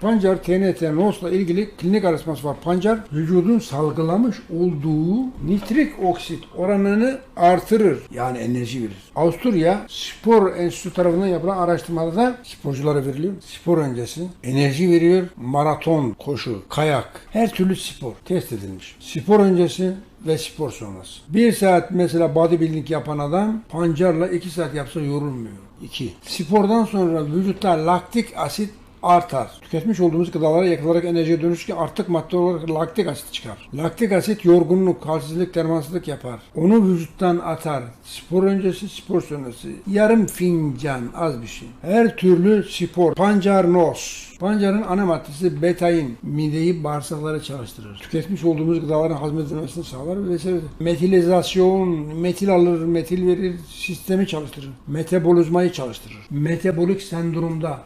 Pancar TNT NOS'la ilgili klinik araştırması var. Pancar vücudun salgılamış olduğu nitrik oksit oranını artırır. Yani enerji verir. Avusturya Spor Enstitüsü tarafından yapılan araştırmada sporculara veriliyor. Spor öncesi enerji veriyor. Maraton, koşu, kayak, her türlü spor test edilmiş. Spor öncesi ve spor sonrası. Bir saat mesela bodybuilding yapan adam pancarla iki saat yapsa yorulmuyor. İki. Spordan sonra vücutta laktik asit artar. Tüketmiş olduğumuz gıdalara yakılarak enerjiye dönüşürken artık madde olarak laktik asit çıkar. Laktik asit yorgunluk, halsizlik, dermansızlık yapar. Onu vücuttan atar. Spor öncesi, spor sonrası. Yarım fincan az bir şey. Her türlü spor. Pancar nos. Pancarın ana maddesi betain. Mideyi, bağırsakları çalıştırır. Tüketmiş olduğumuz gıdaların hazmedilmesini sağlar vesaire. Metilizasyon, metil alır, metil verir, sistemi çalıştırır. Metabolizmayı çalıştırır. Metabolik sendromda